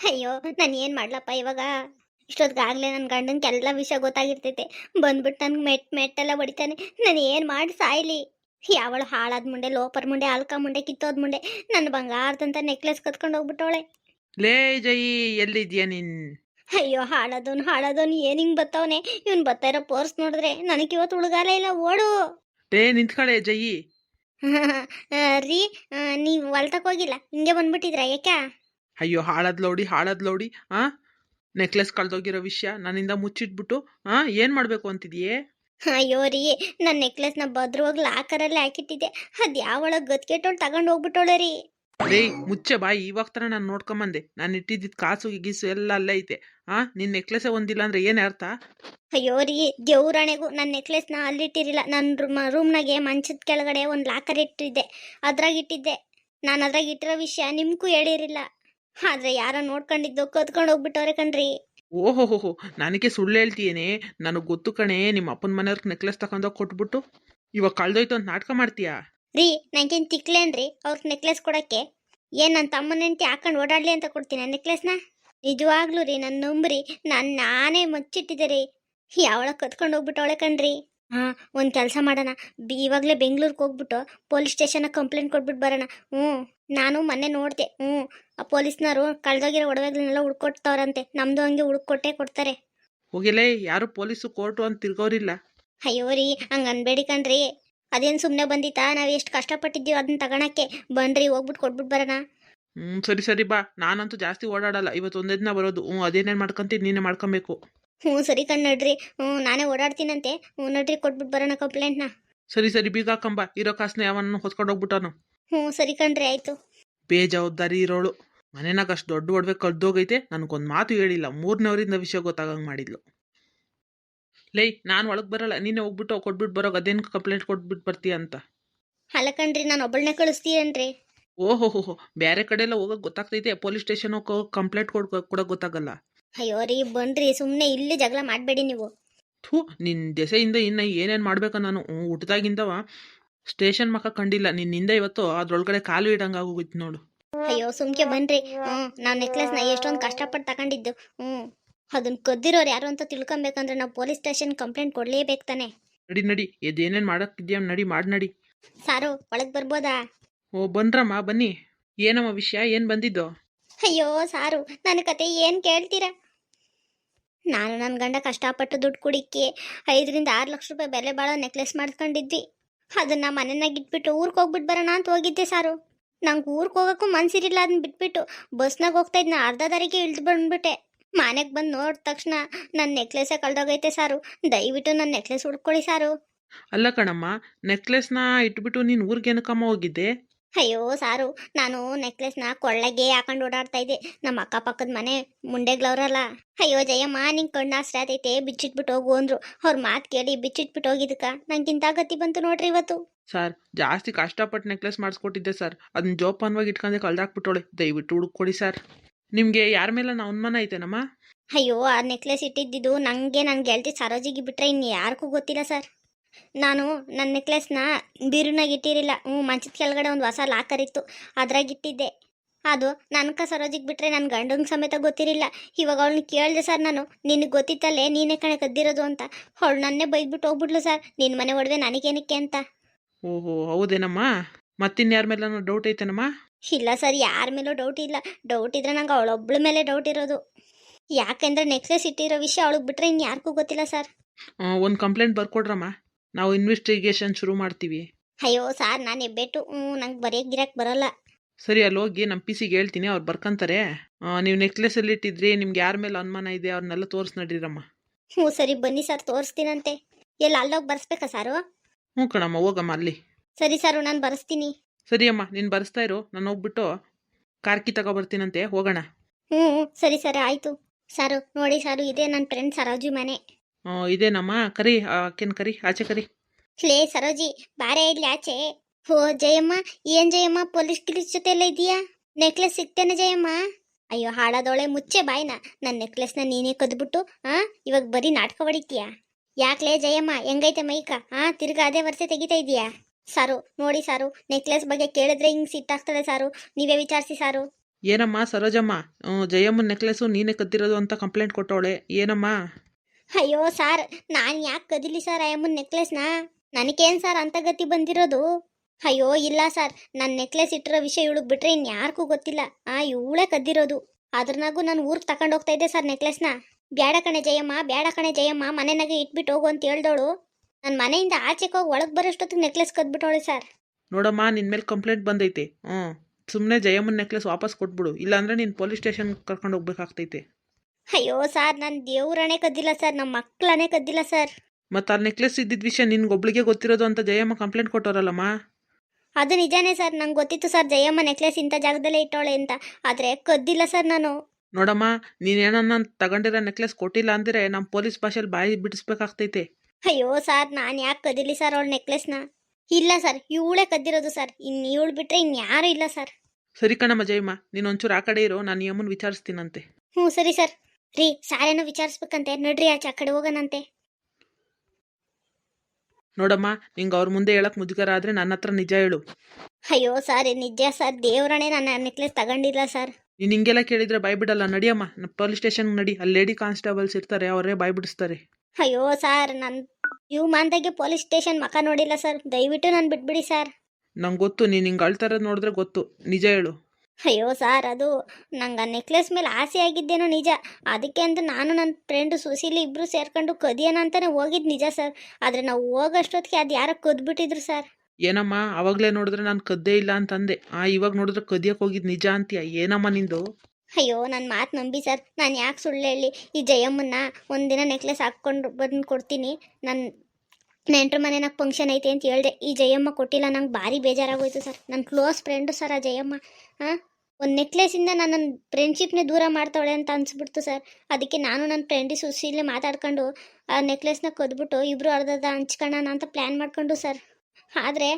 ಅಯ್ಯೋ ನಾನು ಏನು ಮಾಡ್ಲಪ್ಪ ಇವಾಗ? ಇಷ್ಟೊತ್ತಿಗಾಗಲೇ ನನ್ನ ಗಂಡನಿಗೆ ಎಲ್ಲ ವಿಷಯ ಗೊತ್ತಾಗಿರ್ತೈತೆ. ಬಂದ್ಬಿಟ್ಟು ನನ್ಗೆ ಮೆಟ್ ಮೆಟ್ಟೆಲ್ಲ ಹೊಡಿತಾನೆ. ನಾನು ಏನು ಮಾಡಿ ಸಾಯ್ಲಿ? ಯಾವಳು ಹಾಳಾದ ಮುಂಡೆ ಲೋಪರ್ ಮುಂಡೆ ಅಲ್ಕ ಮುಂಡೆ ಕಿತ್ತೋದ್ ಮುಂಡೆ. ನನ್ನ ಬಂಗಾರದಂತ ನೆಕ್ಲೆಸ್ ಕತ್ಕೊಂಡು ಹೋಗ್ಬಿಟ್ಟವಳೆ. ಲೇ ಜಯಿ ಎಲ್ಲಿದ್ಯಾ ನೀನ್? ಅಯ್ಯೋ ಹಾಳಾದವನು ಹಾಳಾದವನು ಏನು ಹಿಂಗ್ ಬತ್ತವನೆ? ಇವನ್ ಬತ್ತಾ ಇರೋ ಪೋರ್ಸ್ ನೋಡಿದ್ರೆ ನನಗೆ ಇವತ್ತು ಉಳುಗಾಲ ಇಲ್ಲ ಓಡು. ಏ ನಿಂತ್ಕಳೆ ಜಯಿ. ರೀ ನೀವು ಹೊಲ್ತಕ್ಕೆ ಹೋಗಿಲ್ಲ ಹಿಂಗೆ ಬಂದ್ಬಿಟ್ಟಿದ್ರ ಯಾಕೆ ಅಯ್ಯೋ ಹಾಳದ್ ಲೌಡಿ ಹಾಳದ್ ಲೌಡಿ ಆ? ನೆಕ್ಲೆಸ್ ಕಳ್ದೋಗಿರೋ ವಿಷಯ ನನ್ನಿಂದ ಮುಚ್ಚಿಟ್ಬಿಟ್ಟು ಆ? ಏನ್ ಮಾಡ್ಬೇಕು ಅಂತಿದ್ಯೇ? ಅಯ್ಯೋ ರೀ ನನ್ನ ನೆಕ್ಲೆಸ್ನ ಭದ್ರವಾಗಿ ಲಾಕರಲ್ಲಿ ಹಾಕಿಟ್ಟಿದ್ದೆ. ಅದು ಯಾವಳಗೆ ಗತ್ಕೆಟ್ಟೋಳು ತಗೊಂಡು ಹೋಗ್ಬಿಟ್ಟೋಳೆ ರೀ. ಲೇ ಮುಚ್ಚೆ ಬಾಯಿ ಇವಾಗ ತರ ನಾನು ನೋಡ್ಕೊಂಬಂದೆ. ನಾನು ಇಟ್ಟಿದ್ದಿದ್ದು ಕಾಸು ಗೀಸು ಎಲ್ಲ ಅಲ್ಲೇ ಐತೆ. ಆ? ನಿನ್ ನೆಕ್ಲೆಸೇ ಒಂದಿಲ್ಲ ಅಂದ್ರೆ ಏನ್ ಅರ್ಥ? ಅಯ್ಯೋ ರೀ ದೇವ್ರಾಣೆಗೂ ನನ್ನ ನೆಕ್ಲೆಸ್ನ ಅಲ್ಲಿಟ್ಟಿರಿಲ್ಲ. ನನ್ನ ರೂಮ್ನಾಗೆ ಮಂಚದ ಕೆಳಗಡೆ ಒಂದು ಲಾಕರ್ ಇಟ್ಟಿದ್ದೆ. ಅದ್ರಾಗ ಇಟ್ಟಿದ್ದೆ. ನಾನು ಅದ್ರಾಗ ಇಟ್ಟಿರೋ ವಿಷಯ ನಿಮ್ಗೂ ಹೇಳಿರಿಲ್ಲ. ಆದ್ರೆ ಯಾರ ನೋಡ್ಕೊಂಡಿದ್ದು ಕದ್ಕೊಂಡು ಹೋಗ್ಬಿಟ್ಟವ್ರೆ ಕಣ್ರಿ. ಓಹೋ ಹೋ ಹೋ ನನಗೆ ಸುಳ್ಳು ಹೇಳ್ತೀಯೇನೆ? ನನಗೆ ಗೊತ್ತು ಕಣೆ ನಿಮ್ಮ ಅಪ್ಪನ ಮನೆಯವ್ರಿಗೆ ನೆಕ್ಲೆಸ್ ತಗೊಂಡೋಗಿ ಕೊಟ್ಬಿಟ್ಟು. ಇವಾಗ ಕಳ್ದೋಯ್ತು ಅಂತ ನಾಟಕ ಮಾಡ್ತೀಯಾ? ರೀ ನಂಗೇನ್ ತಿಕ್ಲೇನ್ರಿ ಅವ್ರಿಗೆ ನೆಕ್ಲೆಸ್ ಕೊಡಕ್ಕೆ. ಏನ್ ನನ್ನ ತಮ್ಮನ ಹೆಂಡತಿ ಹಾಕೊಂಡು ಓಡಾಡ್ಲಿ ಅಂತ ಕೊಡ್ತೀನಿ ನೆಕ್ಲೆಸ್ನ ನಿಜವಾಗ್ಲೂ ರೀ ನನ್ನ ನಂಬ್ರಿ ನಾನು ನಾನೇ ಮುಚ್ಚಿಟ್ಟಿದ್ದೆ ರೀ. ಯಾವಳ ಕತ್ಕೊಂಡು ಹೋಗ್ಬಿಟ್ಟವಳೆ ಕಣ್ರಿ. ಹಾ ಒಂದು ಕೆಲಸ ಮಾಡೋಣ. ಬಿ ಇವಾಗಲೇ ಬೆಂಗ್ಳೂರಿಗೆ ಹೋಗ್ಬಿಟ್ಟು ಪೊಲೀಸ್ ಸ್ಟೇಷನ್ಗೆ ಕಂಪ್ಲೇಂಟ್ ಕೊಟ್ಬಿಟ್ಟು ಬರೋಣ. ಹ್ಞೂ ನಾನು ಮೊನ್ನೆ ನೋಡಿದೆ. ಹ್ಞೂ ಆ ಪೊಲೀಸ್ನವರು ಕಳ್ದಾಗಿರೋ ಒಡವೆಗಳನ್ನೆಲ್ಲ ಹುಡ್ಕೊಡ್ತಾವ್ರಂತೆ ನಮ್ಮದು ಹಂಗೆ ಹುಡ್ಕೊಟ್ಟೆ ಕೊಡ್ತಾರೆ. ಹೋಗಿಲೇ ಯಾರು ಪೊಲೀಸು ಕೋರ್ಟು ಅಂತ ತಿರ್ಗೋರಿಲ್ಲ. ಅಯ್ಯೋ ರೀ ಹಂಗೆ ಅನ್ಬೇಡಿ ಕಣ್ರಿ. ಅದೇನು ಸುಮ್ಮನೆ ಬಂದಿತ್ತಾ? ನಾವು ಎಷ್ಟು ಕಷ್ಟಪಟ್ಟಿದ್ದೀವಿ ಅದನ್ನ ತಗೋಣಕ್ಕೆ. ಬನ್ರಿ ಹೋಗ್ಬಿಟ್ಟು ಕೊಟ್ಬಿಟ್ಟು ಬರೋಣ. ಹ್ಞೂ ಸರಿ ಸರಿ ಬಾ. ನಾನಂತೂ ಜಾಸ್ತಿ ಓಡಾಡಲ್ಲ. ಇವತ್ತು ಒಂದೇ ದಿನ ಬರೋದು. ಹ್ಞೂ ಅದೇನೇನು ಮಾಡ್ಕೊಂತೀನಿ ನೀನೇ ಮಾಡ್ಕೊಬೇಕು. ಹ್ಞೂ ಸರಿ ಕಣ್ ನಡ್ರಿ. ಹ್ಞೂ ನಾನೇ ಓಡಾಡ್ತೀನಂತೆ. ಹ್ಞೂ ನಡ್ರಿ ಕೊಟ್ಬಿಟ್ಟು ಬರೋಣ ಕಂಪ್ಲೇಂಟ್ನ ಸರಿ ಸರಿ ಬೀಗ ಹಾಕಂಬ ಇರೋ ಕಾಸನ್ನ ಯಾವನ್ನ ಹೊತ್ಕೊಂಡು ಹೋಗ್ಬಿಟ್ಟವನು. ಹ್ಞೂ ಸರಿ ಕಣ್ರಿ ಆಯಿತು. ಬೇಜವಾಬ್ದಾರಿ ಇರೋಳು. ಮನೆನಾಗ ಅಷ್ಟು ದೊಡ್ಡ ಒಡವೆ ಕಳ್ದೋಗೈತೆ. ನನಗೊಂದು ಮಾತು ಹೇಳಿಲ್ಲ. ಮೂರನೇವರಿಂದ ವಿಷಯ ಗೊತ್ತಾಗಂಗೆ ಮಾಡಿದ್ಲು. ಲೈ ನಾನು ಒಳಗೆ ಬರಲ್ಲ. ನೀನೇ ಹೋಗ್ಬಿಟ್ಟು ಕೊಟ್ಬಿಟ್ಟು ಬರೋಗ ಅದೇನು ಕಂಪ್ಲೇಂಟ್ ಕೊಟ್ಬಿಟ್ಟು ಬರ್ತೀಯ ಅಂತ. ಅಲ್ಲ ಕಣ್ರಿ ನಾನು ಒಬ್ಬಳನ್ನೇ ಕಳಿಸ್ತೀಯನ್ರಿ. ಓಹೋ ಬೇರೆ ಕಡೆ ಎಲ್ಲ ಹೋಗೋಕೆ ಗೊತ್ತಾಗ್ತೈತೆ. ಪೊಲೀಸ್ ಸ್ಟೇಷನ್ ಹೋಗಿ ಕಂಪ್ಲೇಂಟ್ ಕೊಡ್ ಕೂಡ ಗೊತ್ತಾಗಲ್ಲ. ಅಯ್ಯೋ ರೀ ಬನ್ರಿ ಸುಮ್ಮನೆ ಇಲ್ಲಿ ಜಗಳ ಮಾಡಬೇಡಿ ನೀವು. ಥೂ ನಿನ್ನ ದೆಸೆಯಿಂದ ಇನ್ನ ಏನೇನು ಮಾಡ್ಬೇಕ ನಾನು? ಊಟದಾಗಿಂದವ? ಸ್ಟೇಷನ್ ಮಕ್ಕ ಕಂಡಿಲ್ಲ ನಿನ್ನಿಂದ ಇವತ್ತು ಅದ್ರೊಳಗಡೆ ಕಾಲು ಇಡಂಗ ಆಗೋಗಿತ್ತು ನೋಡು. ಅಯ್ಯೋ ಸುಮ್ಕೆ ಬನ್ರಿ. ಹ್ಞೂ ನೆಕ್ಲೆಸ್ ನೆಕ್ಲೆಸ್ನ ಎಷ್ಟೊಂದು ಕಷ್ಟಪಟ್ಟು ತಗೊಂಡಿದ್ದು. ಹ್ಞೂ ಅದನ್ನ ಕದ್ದಿರೋರು ಯಾರು ಅಂತ ತಿಳ್ಕೊಬೇಕಂದ್ರೆ ನಾವು ಪೊಲೀಸ್ ಸ್ಟೇಷನ್ ಕಂಪ್ಲೇಂಟ್ ಕೊಡ್ಲೇಬೇಕು ತಾನೆ. ನಡಿ ನಡಿ ಇದೇನೇನು ಮಾಡೋಕ್ಕಿದ್ಯಾ ನಡಿ ಮಾಡಿ ನಡಿ. ಸಾರು ಒಳಗೆ ಬರ್ಬೋದಾ? ಓ ಬನ್ರಮ್ಮ ಬನ್ನಿ. ಏನಮ್ಮ ವಿಷಯ ಏನು ಬಂದಿದ್ದು? ಅಯ್ಯೋ, ಸಾರು, ನನ್ನ ಕತೆ ಏನು ಕೇಳ್ತೀರಾ? ನಾನು ನನ್ನ ಗಂಡ ಕಷ್ಟಪಟ್ಟು ದುಡ್ಡು ಕುಡಿಕ್ಕೆ ಐದರಿಂದ ಆರು ಲಕ್ಷ ರೂಪಾಯಿ ಬೆಲೆ ಬಾಳೋ ನೆಕ್ಲೆಸ್ ಮಾಡ್ಕೊಂಡಿದ್ವಿ ಅದನ್ನ ಮನೆಯಾಗ ಇಟ್ಬಿಟ್ಟು ಊರಿಗೆ ಹೋಗ್ಬಿಟ್ಟು ಬರೋಣ ಅಂತ ಹೋಗಿದ್ದೆ ಸಾರು. ನಂಗೆ ಊರಿಗೆ ಹೋಗೋಕ್ಕೂ ಮನ್ಸಿರಿಲ್ಲ ಅದನ್ನ ಬಿಟ್ಬಿಟ್ಟು, ಬಸ್ನಾಗ ಹೋಗ್ತಾ ಇದ್ನ ಅರ್ಧ ದಾರಿಗೆ ಇಳಿದು ಬಂದ್ಬಿಟ್ಟೆ. ಮನೆಗೆ ಬಂದು ನೋಡಿದ ತಕ್ಷಣ ನನ್ನ ನೆಕ್ಲೆಸೇ ಕಳ್ದೋಗೈತೆ ಸಾರು. ದಯವಿಟ್ಟು ನನ್ನ ನೆಕ್ಲೆಸ್ ಹುಡ್ಕೊಳ್ಳಿ ಸಾರು. ಅಲ್ಲ ಕಣಮ್ಮ ನೆಕ್ಲೆಸ್ನ ಇಟ್ಬಿಟ್ಟು ನೀನು ಊರಿಗೆ ಏನಕ್ಕಮ್ಮ ಹೋಗಿದ್ದೆ? ಅಯ್ಯೋ ಸಾರು ನಾನು ನೆಕ್ಲೆಸ್ನ ಕೊಳ್ಳಗೆ ಹಾಕೊಂಡು ಓಡಾಡ್ತಾ ಇದ್ದೆ. ನಮ್ಮ ಅಕ್ಕಪಕ್ಕದ ಮನೆ ಮುಂಡೆಗ್ಲವ್ರಲ್ಲ ಅಯ್ಯೋ ಜಯಮ್ಮ ನಿಂಗೆ ಕಣ್ಣು ಆಸ್ರೆ ಆತೈತೆ ಬಿಚ್ಚಿಟ್ಬಿಟ್ಟು ಹೋಗು ಅಂದ್ರು. ಅವ್ರ ಮಾತು ಕೇಳಿ ಬಿಚ್ಚಿಟ್ಬಿಟ್ಟು ಹೋಗಿದ್ದಕ್ಕ ನಂಗಿಂತ ಗತಿ ಬಂತು ನೋಡ್ರಿ ಇವತ್ತು. ಸರ್ ಜಾಸ್ತಿ ಕಷ್ಟಪಟ್ಟು ನೆಕ್ಲೆಸ್ ಮಾಡಿಸ್ಕೊಟ್ಟಿದ್ದೆ ಸರ್. ಅದನ್ನ ಜೋಪಾನವಾಗಿ ಇಟ್ಕೊಂಡೆ ಕಳ್ದಾಕ್ಬಿಟ್ಟೋಳೆ. ದಯವಿಟ್ಟು ಹುಡುಕೊಡಿ ಸರ್. ನಿಮಗೆ ಯಾರ ಮೇಲೆ ನಾ ಅನುಮಾನ ಐತೆನಮ್ಮ? ಅಯ್ಯೋ ಆ ನೆಕ್ಲೆಸ್ ಇಟ್ಟಿದ್ದು ನಂಗೆ ನನ್ನ ಗೆಳತಿ ಸರೋಜಿಗೆ ಬಿಟ್ರೆ ಇನ್ನು ಯಾರಿಗೂ ಗೊತ್ತಿಲ್ಲ ಸರ್. ನಾನು ನನ್ನ ನೆಕ್ಲೆಸ್ನ ಬೀರುನಾಗ ಇಟ್ಟಿರಲಿಲ್ಲ. ಹ್ಞೂ ಮಂಚದ ಕೆಳಗಡೆ ಒಂದು ಹೊಸ ಲಾಕರ್ ಇತ್ತು. ಅದ್ರಾಗ ಇಟ್ಟಿದ್ದೆ. ಅದು ನನ್ಕ ಸರೋಜಿಗೆ ಬಿಟ್ಟರೆ ನನ್ನ ಗಂಡನ ಸಮೇತ ಗೊತ್ತಿರಲಿಲ್ಲ. ಇವಾಗ ಅವಳನ್ನ ಕೇಳಿದೆ ಸರ್ ನಾನು ನಿನಗೆ ಗೊತ್ತಿತ್ತಲ್ಲೇ ನೀನೇ ಕಣೆ ಕದ್ದಿರೋದು ಅಂತ. ಅವಳು ನನ್ನೇ ಬೈದ್ಬಿಟ್ಟು ಹೋಗ್ಬಿಟ್ಲು ಸರ್. ನಿನ್ನ ಮನೆ ಒಡವೆ ನನಗೇನಕ್ಕೆ ಅಂತ. ಓಹೋ ಹೌದೇನಮ್ಮ? ಮತ್ತಿನ್ಯಾರ ಮೇಲೆ ಡೌಟ್ ಐತೆನಮ್ಮ? ಇಲ್ಲ ಸರ್ ಯಾರ ಮೇಲೂ ಡೌಟ್ ಇಲ್ಲ. ಡೌಟ್ ಇದ್ರೆ ನಂಗೆ ಅವಳೊಬ್ಳ ಮೇಲೆ ಡೌಟ್ ಇರೋದು. ಯಾಕೆಂದ್ರೆ ನೆಕ್ಲೆಸ್ ಇಟ್ಟಿರೋ ವಿಷಯ ಅವಳಿಗೆ ಬಿಟ್ರೆ ಇನ್ನು ಯಾರಿಗೂ ಗೊತ್ತಿಲ್ಲ ಸರ್. ಒಂದು ಕಂಪ್ಲೇಂಟ್ ಬರ್ಕೊಡ್ರಮ್ಮ. ನಾವು ಇನ್ವೆಸ್ಟಿಗೇಷನ್ ಶುರು ಮಾಡ್ತೀವಿ. ಅಯ್ಯೋ ಸಾರ್ ನಾನು ಎಬ್ಬೇಟು ಹ್ಞೂ ನಂಗೆ ಬರೆಯೋಕೆ ಗಿರಕ್ಕೆ ಬರಲ್ಲ. ಸರಿ ಅಲ್ಲಿ ಹೋಗಿ ನಮ್ಮ ಪಿ ಸಿಗೆ ಹೇಳ್ತೀನಿ ಅವ್ರು ಬರ್ಕಂತಾರೆ. ನೀವು ನೆಕ್ಲೆಸ್ ಅಲ್ಲಿ ಇಟ್ಟಿದ್ರಿ ನಿಮ್ಗೆ ಯಾರ ಮೇಲೆ ಅನುಮಾನ ಇದೆ ಅವ್ರನ್ನೆಲ್ಲ ತೋರಿಸ್ ನಡೀರಮ್ಮ ಹ್ಞೂ ಸರಿ ಬನ್ನಿ ಸರ್ ತೋರಿಸ್ತೀನಂತೆ. ಎಲ್ಲ ಅಲ್ಲೋಗಿ ಬರ್ಸ್ಬೇಕಾ ಸಾರು? ಹ್ಞೂ ಕಣಮ್ಮ ಹೋಗಮ್ಮ ಅಲ್ಲಿ. ಸರಿ ಸಾರು ನಾನು ಬರ್ಸ್ತೀನಿ. ಸರಿ ಅಮ್ಮ ನೀನು ಬರ್ಸ್ತಾ ಇರು ನಾನು ಹೋಗ್ಬಿಟ್ಟು ಕಾರ್ಕಿ ತಗೊಬರ್ತೀನಂತೆ ಹೋಗೋಣ. ಹ್ಞೂ, ಸರಿ ಸರಿ ಆಯಿತು. ಸಾರು ನೋಡಿ ಸಾರು ಇದೆ ನನ್ನ ಫ್ರೆಂಡ್ ಸರೋಜಿ ಮನೆ. ಆ, ಇದೇನಮ್ಮ? ಕರಿ ಆಕೆನ್ ಕರಿ ಆಚೆ ಕರಿ. ಲೇ ಸರೋಜಿ ಬಾರೆ ಇಲ್ಲಿ ಆಚೆ. ಹೋ ಜಯಮ್ಮ ಏನ್ ಜಯಮ್ಮ? ಪೊಲೀಸ್ ಗಿಲೀಸ್ ಜೊತೆ ಎಲ್ಲ ಇದೆಯಾ ನೆಕ್ಲೆಸ್ ಸಿಗ್ತೇನೆ ಜಯಮ್ಮ. ಅಯ್ಯೋ ಹಾಳಾದವಳೆ ಮುಚ್ಚೆ ಬಾಯ್ನ. ನನ್ನ ನ ನೀನೇ ಕದ್ಬಿಟ್ಟು ಆ ಇವಾಗ ಬರೀ ನಾಟಕ ಹೊಡಿತೀಯಾ? ಯಾಕ್ಲೇ ಜಯಮ್ಮ ಹೆಂಗೈತೆ ಮೈಕ? ಆ ತಿರ್ಗಾ ಅದೇ ವರ್ಷ ತೆಗಿತಾ ಇದೀಯಾ ಸಾರು ನೋಡಿ ಸಾರು ನೆಕ್ಲೆಸ್ ಬಗ್ಗೆ ಕೇಳಿದ್ರೆ ಹಿಂಗ್ ಸಿಟ್ಟಾಗ್ತದೆ ಸಾರು. ನೀವೇ ವಿಚಾರಿಸಿ ಸಾರು. ಏನಮ್ಮ ಸರೋಜಮ್ಮ? ಹ್ಮ್, ಜಯಮ್ಮನ್ ನೆಕ್ಲೆಸು ನೀನೇ ಕದ್ದಿರೋದು ಅಂತ ಕಂಪ್ಲೇಂಟ್ ಕೊಟ್ಟವಳೆ. ಏನಮ್ಮ? ಅಯ್ಯೋ ಸಾರ್, ನಾನು ಯಾಕೆ ಕದಿಲಿ ಸರ್ ಅಯ್ಯಮ್ಮನ ನೆಕ್ಲೆಸ್ನ ನನಗೇನು ಸರ್ ಅಂತ ಗತಿ ಬಂದಿರೋದು? ಅಯ್ಯೋ ಇಲ್ಲ ಸರ್ ನನ್ನ ನೆಕ್ಲೆಸ್ ಇಟ್ಟಿರೋ ವಿಷಯ ಇವಳಿಗೆ ಬಿಟ್ರೆ ಇನ್ಯಾರಿಗೂ ಗೊತ್ತಿಲ್ಲ. ಆ ಇವಳೇ ಕದ್ದಿರೋದು. ಅದ್ರನಾಗೂ ನಾನು ಊರಿಗೆ ತಗೊಂಡು ಹೋಗ್ತಾ ಇದ್ದೆ ಸರ್ ನೆಕ್ಲೆಸ್ನ ಬ್ಯಾಡ ಕಣೆ ಜಯಮ್ಮ, ಬ್ಯಾಡ ಕಣೆ ಜಯಮ್ಮ, ಮನೆನಾಗೆ ಇಟ್ಬಿಟ್ಟು ಹೋಗು ಅಂತ ಹೇಳ್ದವಳು ನನ್ನ ಮನೆಯಿಂದ ಆಚೆಗೆ ಹೋಗಿ ಒಳಗೆ ಬರೋಷ್ಟೊತ್ತಿಗೆ ನೆಕ್ಲೆಸ್ ಕದ್ಬಿಟ್ಟವಳೆ ಸರ್. ನೋಡಮ್ಮ ನಿನ್ನ ಮೇಲೆ ಕಂಪ್ಲೇಂಟ್ ಬಂದೈತೆ. ಹ್ಞೂ ಸುಮ್ಮನೆ ಜಯಮ್ಮನ ನೆಕ್ಲೆಸ್ ವಾಪಸ್ ಕೊಟ್ಬಿಡು. ಇಲ್ಲಾಂದ್ರೆ ನೀನು ಪೊಲೀಸ್ ಸ್ಟೇಷನ್ ಕರ್ಕೊಂಡು ಹೋಗ್ಬೇಕಾಗ್ತೈತೆ. ಅಯ್ಯೋ ಸರ್ ನಾನು ದೇವ್ರನೇ ಕದ್ದಿಲ್ಲ ಸರ್ ನಮ್ಮ ಮಕ್ಕಳನೇ ಕದ್ದಿಲ್ಲ ಸರ್. ಮತ್ತು ಆ ನೆಕ್ಲೆಸ್ ಇದ್ದಿದ್ದ ವಿಷಯ ನಿನ್ಗೊಬ್ಳಿಗೆ ಗೊತ್ತಿರೋದು ಅಂತ ಜಯಮ್ಮ ಕಂಪ್ಲೇಂಟ್ ಕೊಟ್ಟವರಲ್ಲಮ್ಮ? ಅದು ನಿಜಾನೇ ಸರ್ ನಂಗೆ ಗೊತ್ತಿತ್ತು ಸರ್ ಜಯಮ್ಮ ನೆಕ್ಲೆಸ್ ಇಂಥ ಜಾಗದಲ್ಲೇ ಇಟ್ಟೋಳೆ ಅಂತ. ಆದರೆ ಕದ್ದಿಲ್ಲ ಸರ್ ನಾನು. ನೋಡಮ್ಮ ನೀನೇನನ್ನ ತಗೊಂಡಿರೋ ನೆಕ್ಲೆಸ್ ಕೊಟ್ಟಿಲ್ಲ ಅಂದರೆ ನಮ್ಮ ಪೊಲೀಸ್ ಭಾಷೆಲಿ ಬಾಯಿ ಬಿಡಿಸ್ಬೇಕಾಗ್ತೈತೆ. ಅಯ್ಯೋ ಸರ್ ನಾನು ಯಾಕೆ ಕದಿಲಿ ಸರ್ ಅವಳ ನೆಕ್ಲೆಸ್ನ ಇಲ್ಲ ಸರ್ ಇವಳೇ ಕದ್ದಿರೋದು ಸರ್ ಇನ್ನು ಇವಳು ಬಿಟ್ರೆ ಇನ್ಯಾರೂ ಇಲ್ಲ ಸರ್. ಸರಿ ಕಣಮ್ಮ ಜಯಮ್ಮ ನೀನು ಒಂಚೂರು ಆ ಕಡೆ ಇರೋ ನಾನು ಯಮ್ಮನ ವಿಚಾರಿಸ್ತೀನಂತೆ. ಹ್ಞೂ ಸರಿ ಸರ್. ರೀ ಸಾರೇನೋ ವಿಚಾರಿಸ್ಬೇಕಂತೆ. ನಡ್ರಿ ಆಚೆ ಆ ಕಡೆ ಹೋಗೋಣಂತೆ. ನೋಡಮ್ಮ ನಿಂಗೆ ಅವ್ರ ಮುಂದೆ ಹೇಳಕ್ ಮುಜುಗರ ಆದ್ರೆ ನನ್ನ ಹತ್ರ ನಿಜ ಹೇಳು. ಅಯ್ಯೋ ಸರ್ ನಿಜ ಸರ್? ದೇವ್ರಣೆ ನನ್ನ ನೆಕ್ಲೆಸ್ ತಗೊಂಡಿಲ್ಲ ಸರ್. ನೀನು ಹಿಂಗೆಲ್ಲ ಕೇಳಿದ್ರೆ ಬಾಯ್ ಬಿಡಲ್ಲ ನಡಿಯಮ್ಮ ಪೊಲೀಸ್ ಸ್ಟೇಷನ್ ನಡಿ. ಅಲ್ಲಿ ಲೇಡಿ ಕಾನ್ಸ್ಟೇಬಲ್ಸ್ ಇರ್ತಾರೆ ಅವರೇ ಬಾಯ್ ಬಿಡಿಸ್ತಾರೆ ಅಯ್ಯೋ ಸರ್ ನನ್ ಇವ್ ಮಾಂದಾಗೆ ಪೊಲೀಸ್ ಸ್ಟೇಷನ್ ಮಕ ನೋಡಿಲ್ಲ ಸರ್. ದಯವಿಟ್ಟು ನಾನು ಬಿಟ್ಬಿಡಿ ಸರ್. ನಂಗೆ ಗೊತ್ತು ನೀನ್ ಹಿಂಗ್ ಅಳ್ತಾ ಇರೋದು ನೋಡಿದ್ರೆ ಗೊತ್ತು. ನಿಜ ಹೇಳು. ಅಯ್ಯೋ ಸರ್ ಅದು ನಂಗೆ ಆ ನೆಕ್ಲೆಸ್ ಮೇಲೆ ಆಸೆ ಆಗಿದ್ದೇನೋ ನಿಜ. ಅದಕ್ಕೆ ಅಂತ ನಾನು ನನ್ನ ಫ್ರೆಂಡು ಸುಶೀಲಿ ಇಬ್ಬರು ಸೇರ್ಕೊಂಡು ಕದಿಯೋಣ ಅಂತಾನೆ ಹೋಗಿದ್ದು ನಿಜ ಸರ್. ಆದರೆ ನಾವು ಹೋಗೋಷ್ಟೊತ್ತಿಗೆ ಅದು ಯಾರೋ ಕದ್ಬಿಟ್ಟಿದ್ರು ಸರ್. ಏನಮ್ಮ ಅವಾಗಲೇ ನೋಡಿದ್ರೆ ನಾನು ಕದ್ದೇ ಇಲ್ಲ ಅಂತಂದೆ. ಆ ಇವಾಗ ನೋಡಿದ್ರೆ ಕದಿಯಕ್ಕೆ ಹೋಗಿದ್ದು ನಿಜ ಅಂತೀಯ? ಏನಮ್ಮ ನಿಂದು? ಅಯ್ಯೋ ನನ್ನ ಮಾತು ನಂಬಿ ಸರ್. ನಾನು ಯಾಕೆ ಸುಳ್ಳು ಹೇಳಿ ಈ ಜಯಮ್ಮನ್ನ ಒಂದಿನ ನೆಕ್ಲೆಸ್ ಹಾಕ್ಕೊಂಡು ಬಂದು ಕೊಡ್ತೀನಿ. ನನ್ನ ನೆಂಟ್ರ ಮನೆನಾಗ ಫಂಕ್ಷನ್ ಐತೆ ಅಂತ ಹೇಳ್ದೆ. ಈ ಜಯಮ್ಮ ಕೊಟ್ಟಿಲ್ಲ ನಂಗೆ ಭಾರಿ ಬೇಜಾರಾಗೋಯ್ತು ಸರ್. ನನ್ನ ಕ್ಲೋಸ್ ಫ್ರೆಂಡು ಸರ್ ಆ ಜಯಮ್ಮ. ಹಾಂ ಒಂದು ನೆಕ್ಲೆಸಿಂದ ನನ್ನ ಫ್ರೆಂಡ್ಶಿಪ್ನೇ ದೂರ ಮಾಡ್ತಾವಳೆ ಅಂತ ಅನ್ಸ್ಬಿಡ್ತು ಸರ್ ಅದಕ್ಕೆ ನಾನು ನನ್ನ ಫ್ರೆಂಡಿ ಸುಶೀಲೆ ಮಾತಾಡ್ಕೊಂಡು ಆ ನೆಕ್ಲೆಸ್ನ ಕೊದ್ಬಿಟ್ಟು ಇಬ್ಬರು ಅರ್ಧದ ಹಂಚ್ಕೊಳ್ಳೋಣ ಅಂತ ಪ್ಲ್ಯಾನ್ ಮಾಡ್ಕೊಂಡು ಸರ್ ಆದರೆ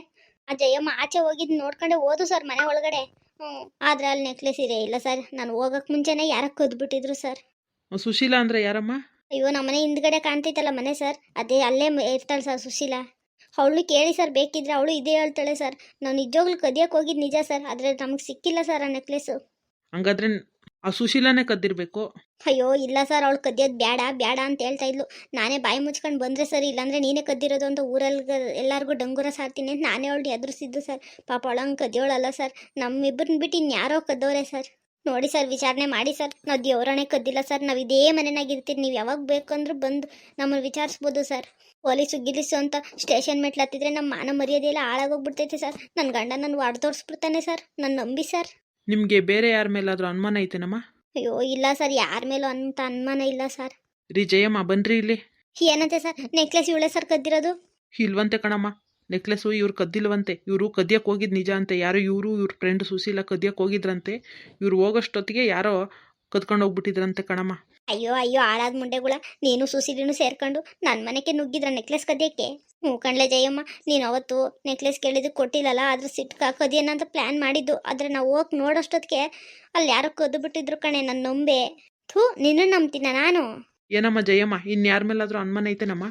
ಆ ಜಯಮ್ಮ ಆಚೆ ಹೋಗಿದ್ ನೋಡ್ಕೊಂಡೆ ಓದು ಸರ್ ಮನೆ ಒಳಗಡೆ. ಹ್ಞೂ ಆದರೆ ಅಲ್ಲಿ ನೆಕ್ಲೆಸ್ ಇದೆ ಇಲ್ಲ ಸರ್ ನಾನು ಹೋಗಕ್ಕೆ ಮುಂಚೆನೇ ಯಾರ ಕೊದ್ಬಿಟ್ಟಿದ್ರು ಸರ್ ಸುಶೀಲಾ ಅಂದರೆ ಯಾರಮ್ಮ? ಅಯ್ಯೋ ನಮ್ಮ ಮನೆ ಹಿಂದ್ಗಡೆ ಕಾಣ್ತೈತಲ್ಲ ಮನೆ ಸರ್ ಅದೇ ಅಲ್ಲೇ ಇರ್ತಾಳೆ ಸರ್ ಸುಶೀಲಾ. ಅವಳು ಕೇಳಿ ಸರ್ ಬೇಕಿದ್ರೆ ಅವಳು ಇದೇ ಹೇಳ್ತಾಳೆ ಸರ್. ನಾವು ನಿಜವಾಗ್ಲು ಕದಿಯಕ್ಕೆ ಹೋಗಿದ್ ನಿಜ ಸರ್ ಆದರೆ ನಮಗೆ ಸಿಕ್ಕಿಲ್ಲ ಸರ್ ಆ ನೆಕ್ಲೆಸ್ಸು ಹಂಗಾದ್ರೆ ಆ ಸುಶೀಲಾನೇ ಕದ್ದಿರ್ಬೇಕು? ಅಯ್ಯೋ ಇಲ್ಲ ಸರ್ ಅವಳು ಕದಿಯೋದು ಬೇಡ ಬೇಡ ಅಂತ ಹೇಳ್ತಾ ಇದ್ಲು. ನಾನೇ ಬಾಯಿ ಮುಚ್ಕೊಂಡು ಬಂದರೆ ಸರ್ ಇಲ್ಲಾಂದ್ರೆ ನೀನೇ ಕದ್ದಿರೋದು ಅಂತ ಊರಲ್ಲಿ ಎಲ್ಲರಿಗೂ ಡಂಗೂರ ಸಾರ್ತೀನಿ ಅಂತ ನಾನೇ ಅವಳು ಎದುರಿಸಿದ್ದು ಸರ್. ಪಾಪ ಅವಳಂಗೆ ಕದಿಯೋಳಲ್ಲ ಸರ್. ನಮ್ಮಿಬ್ಬರನ್ನ ಬಿಟ್ಟು ಇನ್ಯಾರೋ ಕದ್ದವ್ರೆ ಸರ್. ನೋಡಿ ಸರ್ ವಿಚಾರಣೆ ಮಾಡಿ ಸರ್. ನಾವು ದೇವರಣೆ ಕದ್ದಿಲ್ಲ ಸರ್. ನಾವು ಇದೇ ಮನೆನಾಗ ಇರ್ತೀರಿ ನೀವು ಯಾವಾಗ ಬೇಕಂದ್ರೂ ಬಂದು ನಮ್ಮನ್ನು ವಿಚಾರಿಸ್ಬೋದು ಸರ್. ಪೊಲೀಸು ಗಿಲಿಸು ಅಂತ ಸ್ಟೇಷನ್ ಮೆಟ್ಲು ಹತ್ತಿದ್ರೆ ನಮ್ಮ ಮಾನ ಮರ್ಯಾದೆ ಎಲ್ಲ ಹಾಳಾಗೋಗ್ಬಿಡ್ತೈತೆ ಸರ್. ನನ್ನ ಗಂಡ ನನ್ನ ವಾಡ್ ತೋರಿಸ್ಬಿಡ್ತಾನೆ ಸರ್. ನನ್ನ ನಂಬಿ ಸರ್. ನಿಮಗೆ ಬೇರೆ ಯಾರ ಮೇಲಾದರೂ ಅನುಮಾನ ಐತೆನಮ್ಮ? ಅಯ್ಯೋ ಇಲ್ಲ ಸರ್. ಯಾರ ಮೇಲೂ ಅಂತ ಅನುಮಾನ ಇಲ್ಲ ಸರ್. ರೀ ಜಯಮ್ಮ ಬನ್ರಿ ಇಲ್ಲಿ. ಏನಂತೆ ಸರ್? ನೆಕ್ಲೆಸ್ ಇವಳೆ ಸರ್ ಕದ್ದಿರೋದು? ಇಲ್ವಂತೆ ಕಣಮ್ಮ. ನೆಕ್ಲೆಸ್ಸು ಇವ್ರು ಕದ್ದಿಲ್ವಂತೆ. ಇವರು ಕದಿಯಕ್ಕೆ ಹೋಗಿದ್ದು ನಿಜ ಅಂತೆ. ಯಾರು ಇವರು ಇವ್ರ ಫ್ರೆಂಡ್ ಸುಶೀಲ ಕದಿಯಕ್ಕೆ ಹೋಗಿದ್ರಂತೆ. ಇವ್ರು ಹೋಗೋಷ್ಟೊತ್ತಿಗೆ ಯಾರೋ ಕದ್ಕೊಂಡು ಹೋಗ್ಬಿಟ್ಟಿದ್ರಂತೆ ಕಣಮ್ಮ. ಅಯ್ಯೋ ಅಯ್ಯೋ ಹಾಳಾದ ಮುಂಡೆಗಳ. ನೀನು ಸುಸಿಲಿನೂ ಸೇರ್ಕೊಂಡು ನನ್ನ ಮನೆಗೆ ನುಗ್ಗಿದ್ರ ನೆಕ್ಲೆಸ್ ಕದಿಯಕ್ಕೆ? ಹ್ಞೂ ಕಣ್ಲೆ ಜಯಮ್ಮ ನೀನು ಅವತ್ತು ನೆಕ್ಲೆಸ್ ಕೇಳಿದ್ದು ಕೊಟ್ಟಿಲ್ಲಲ್ಲ ಆದ್ರೆ ಸಿಟ್ಕ ಕದಿಯೋಣ ಅಂತ ಪ್ಲ್ಯಾನ್ ಮಾಡಿದ್ದು. ಆದರೆ ನಾವು ಹೋಗಿ ನೋಡೋಷ್ಟೊತ್ತಿಗೆ ಅಲ್ಲಿ ಯಾರೋ ಕದ್ದು ಬಿಟ್ಟಿದ್ರು ಕಣೆ ನನ್ನ ನಂಬೆ. ಥೂ ನಿನ್ನ ನಂಬ್ತೀನ ನಾನು? ಏನಮ್ಮ ಜಯಮ್ಮ ಇನ್ಯಾರ ಮೇಲಾದರೂ ಅನುಮಾನ ಐತೆನಮ್ಮ?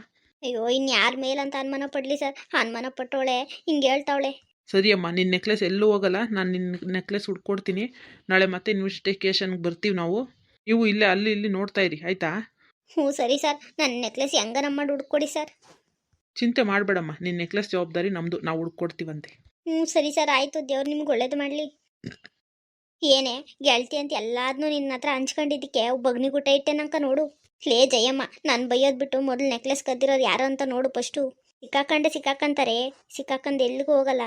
ಅಯ್ಯೋ ಇನ್ನು ಯಾರ ಮೇಲಂತ ಅನುಮಾನ ಪಡಲಿ ಸರ್? ಅನುಮಾನ ಪಟ್ಟವಳೆ ಹಿಂಗೆ ಹೇಳ್ತಾವಳೆ. ಸರಿ ಅಮ್ಮ ನಿನ್ನ ನೆಕ್ಲೆಸ್ ಎಲ್ಲೂ ಹೋಗಲ್ಲ. ನಾನು ನಿನ್ನ ನೆಕ್ಲೆಸ್ ಹುಡ್ಕೊಡ್ತೀನಿ. ನಾಳೆ ಮತ್ತೆ ಇನ್ವೆಸ್ಟಿಗೇಷನ್ಗೆ ಬರ್ತೀವಿ ನಾವು. ನೀವು ಇಲ್ಲೇ ಅಲ್ಲಿ ಇಲ್ಲಿ ನೋಡ್ತಾ ಇರಿ ಆಯಿತಾ? ಹ್ಞೂ ಸರಿ ಸರ್. ನನ್ನ ನೆಕ್ಲೆಸ್ ಹೆಂಗನ ಮಾಡಿ ಹುಡ್ಕೊಡಿ ಸರ್? ಚಿಂತೆ ಮಾಡಬೇಡಮ್ಮ. ನಿನ್ನ ನೆಕ್ಲೆಸ್ ಜವಾಬ್ದಾರಿ ನಮ್ಮದು ನಾವು ಹುಡ್ಕೊಡ್ತೀವಂತೆ. ಹ್ಞೂ ಸರಿ ಸರ್ ಆಯಿತು. ದೇವ್ರು ನಿಮ್ಗೆ ಒಳ್ಳೇದು ಮಾಡಲಿ. ಏನೇ ಗೆಳತಿ ಅಂತ ಎಲ್ಲಾದ್ನೂ ನಿನ್ನ ಹತ್ರ ಹಂಚ್ಕೊಂಡಿದ್ದಕ್ಕೆ ಬಗ್ನಿಗುಟ ಇಟ್ಟೆನಂಕ ನೋಡು. ಲೇ ಜಯಮ್ಮ, ನಾನು ಬೈಯೋದು ಬಿಟ್ಟು ಮೊದಲು ನೆಕ್ಲೆಸ್ ಕದ್ದಿರೋರು ಯಾರು ಅಂತ ನೋಡು ಫಸ್ಟು ಸಿಕ್ಕಾಕಂಡೆ ಸಿಕ್ಕಾಕಂತಾರೆ. ಸಿಕ್ಕಾಕಂಡು ಎಲ್ಲಿಗೂ ಹೋಗಲ್ಲ.